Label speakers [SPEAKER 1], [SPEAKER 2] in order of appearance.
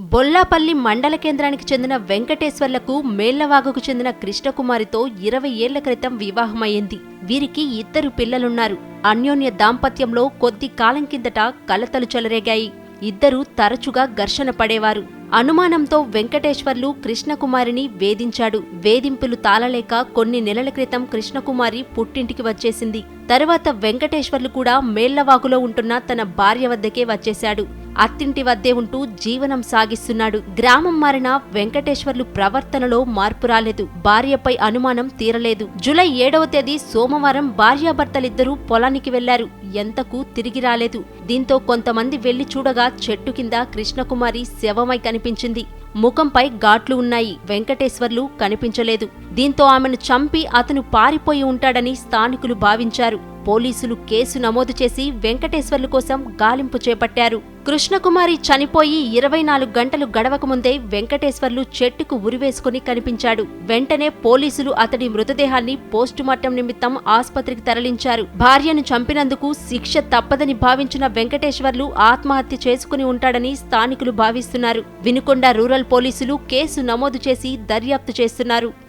[SPEAKER 1] బొల్లాపల్లి మండల కేంద్రానికి చెందిన వెంకటేశ్వర్లకు మేళ్ళవాగుకు చెందిన కృష్ణకుమారితో ఇరవై ఏళ్ళ క్రితం వివాహమయ్యింది. వీరికి ఇద్దరు పిల్లలున్నారు. అన్యోన్య దాంపత్యంలో కొద్ది కాలం కిందట కలతలు చెలరేగాయి. ఇద్దరూ తరచుగా ఘర్షణ పడేవారు. అనుమానంతో వెంకటేశ్వర్లు కృష్ణకుమారిని వేధించాడు. వేధింపులు తాళలేక కొన్ని నెలల క్రితం కృష్ణకుమారి పుట్టింటికి వచ్చేసింది. తరువాత వెంకటేశ్వర్లు కూడా మేళ్ళవాగులో ఉంటున్న తన భార్య వద్దకే వచ్చేశాడు. అత్తింటి వద్దే ఉంటూ జీవనం సాగిస్తున్నాడు. గ్రామం మారిన వెంకటేశ్వర్లు ప్రవర్తనలో మార్పు రాలేదు. భార్యపై అనుమానం తీరలేదు. జూలై ఏడవ తేదీ సోమవారం భార్యాభర్తలిద్దరూ పొలానికి వెళ్ళారు. ఎంతకు తిరిగి రాలేదు. దీంతో కొంతమంది వెళ్ళి చూడగా చెట్టు కింద కృష్ణకుమారి శవమై కనిపించింది. ముఖంపై ఘాట్లు ఉన్నాయి. వెంకటేశ్వర్లు కనిపించలేదు. దీంతో ఆమెను చంపి అతను పారిపోయి ఉంటాడని స్థానికులు భావించారు. పోలీసులు కేసు నమోదు చేసి వెంకటేశ్వర్లు కోసం గాలింపు చేపట్టారు. కృష్ణకుమారి చనిపోయి ఇరవై నాలుగు గంటలు గడవకముందే వెంకటేశ్వర్లు చెట్టుకు ఉరివేసుకుని కనిపించాడు. వెంటనే పోలీసులు అతడి మృతదేహాన్ని పోస్టుమార్టం నిమిత్తం ఆసుపత్రికి తరలించారు. భార్యను చంపినందుకు శిక్ష తప్పదని భావించిన వెంకటేశ్వర్లు ఆత్మహత్య చేసుకుని ఉంటాడని స్థానికులు భావిస్తున్నారు. వినుకొండ రూరల్ పోలీసులు కేసు నమోదు చేసి దర్యాప్తు చేస్తున్నారు.